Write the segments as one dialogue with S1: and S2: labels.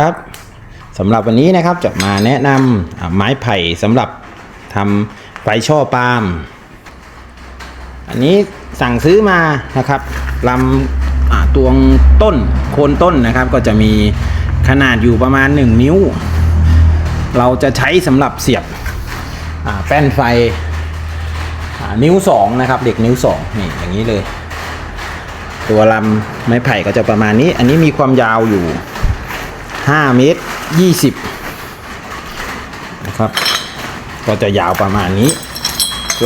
S1: ครับสำหรับวันนี้นะครับจะมาแนะนำไม้ไผ่สำหรับทำไฟช่อปาล์มอันนี้สั่งซื้อมานะครับลำตวงต้นโคนต้นนะครับ ก็จะมีขนาดอยู่ประมาณ 1 นิ้ว เราจะใช้สำหรับเสียบแป้นไฟนิ้ว 2 นะครับ เด็กนิ้ว 2 นี่อย่างนี้เลย ตัวลำไม้ไผ่ก็จะประมาณนี้ อันนี้มีความยาวอยู่ 5เมตร20นะครับ ก็จะยาวประมาณนี้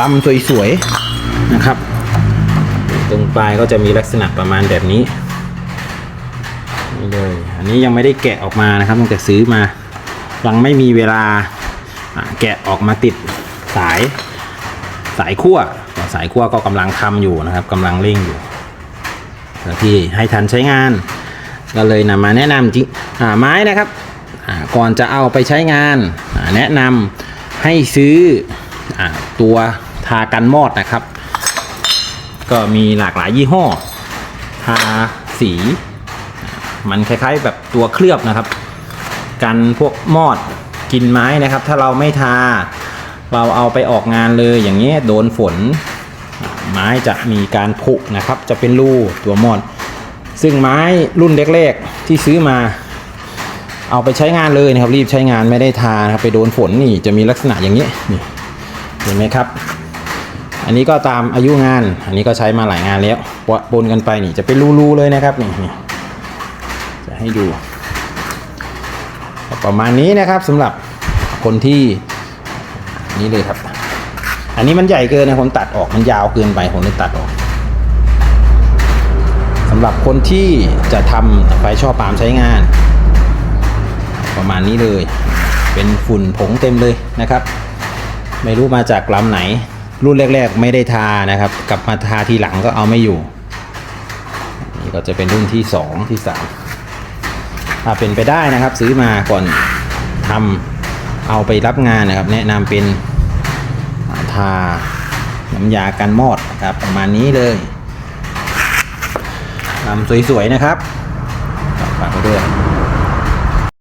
S1: ลำสวยๆนะครับ ตรงปลายก็จะมีลักษณะประมาณแบบนี้นี่เลยอันนี้ยังไม่ได้แกะออกมานะครับตั้งแต่ซื้อมายังไม่มีเวลาแกะออกมาติดสายสายขั้วสายขั้วก็กำลังทำอยู่นะครับกำลังเร่งอยู่เพื่อที่ให้ทันใช้งาน ก็เลยนำมาแนะนำจริงอ่าไม้นะครับก่อนจะเอาไปใช้งานาแนะนำให้ซื้ออตัวทากันมอดนะครับ ก็มีหลากหลายยี่ห้อ ทาสี มันคล้ายๆแบบตัวเคลือบนะครับ กันพวกมอดกินไม้นะครับ ถ้าเราไม่ทา เราเอาไปออกงานเลยอย่างนี้ยโดนฝน ไม้จะมีการผุนะครับ จะเป็นรูตัวมอด ซึ่งไม้รุ่นแรกๆที่ซื้อมา เอาไปใช้งานเลยนะครับรีบใช้งานไม่ได้ทานะครับไปโดนฝนนี่จะมีลักษณะอย่างนี้นี่เห็นไหมครับ อันนี้ก็ตามอายุงาน อันนี้ก็ใช้มาหลายงานแล้วปะปนกันไปนี่จะเป็นรูๆเลยนะครับนี่จะให้ดู ประมาณนี้นะครับสำหรับคนที่นี่เลยครับ อันนี้มันใหญ่เกินนะผมตัดออกมันยาวเกินไปผมเลยตัดออกำหรับคนที่จะทำไฟช่อปาล์มใช้งาน ประมาณนี้เลย เป็นฝุ่นผงเต็มเลยนะครับ ไม่รู้มาจากลำไหน รุ่นแรก ๆ ไม่ได้ทานะครับ กลับมาทาทีหลังก็เอาไม่อยู่ นี่ก็จะเป็นรุ่นที่สองที่สามถ้าเป็นไปได้นะครับ ซื้อมาก่อนทำเอาไปรับงานนะครับ แนะนำเป็นทาน้ำยากันมอดนะครับประมาณนี้เลย ลำสวยๆนะครับฝากไว้ด้วย